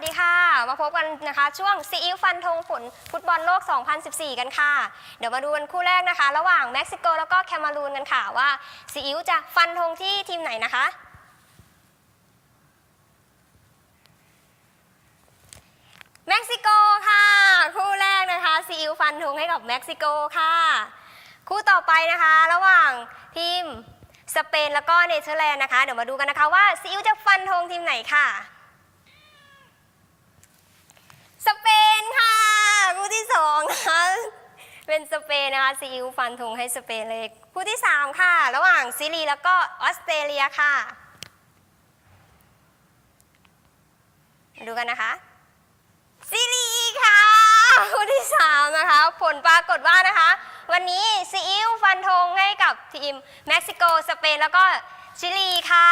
สดีค่ะ มาพบกันนะคะ ช่วงซีอิ๊วฟันธงผลฟุตบอลโลก 2014 กันค่ะ เดี๋ยวมาดูกันคู่แรกนะคะ ระหว่างเม็กซิโกแล้วก็แคนารูนกันค่ะว่าซีอิ๊วจะฟันธงที่ทีมไหนนะคะ เม็กซิโกค่ะ คู่แรกนะคะซีอิ๊วฟันธงให้กับเม็กซิโกค่ะ คู่ต่อไปนะคะ ระหว่างทีมสเปนแล้วก็เนเธอร์แลนด์นะคะ เดี๋ยวมาดูกันนะคะว่าซีอิ๊วจะฟันธงทีมไหนค่ะ สเปนค่ะคู่ที่สอง นะคะ เป็นสเปนนะคะซีอิ๊วฟันธงให้สเปนเลยคู่ที่สามค่ะ ระหว่างซิลีแล้วก็ออสเตรเลียค่ะมาดูกันนะคะซิลีค่ะคู่ที่สามนะคะ ผลปรากฏว่านะคะ วันนี้ซีอิ๊วฟันธงให้กับทีมเม็กซิโก สเปนแล้วก็ชิลีค่ะ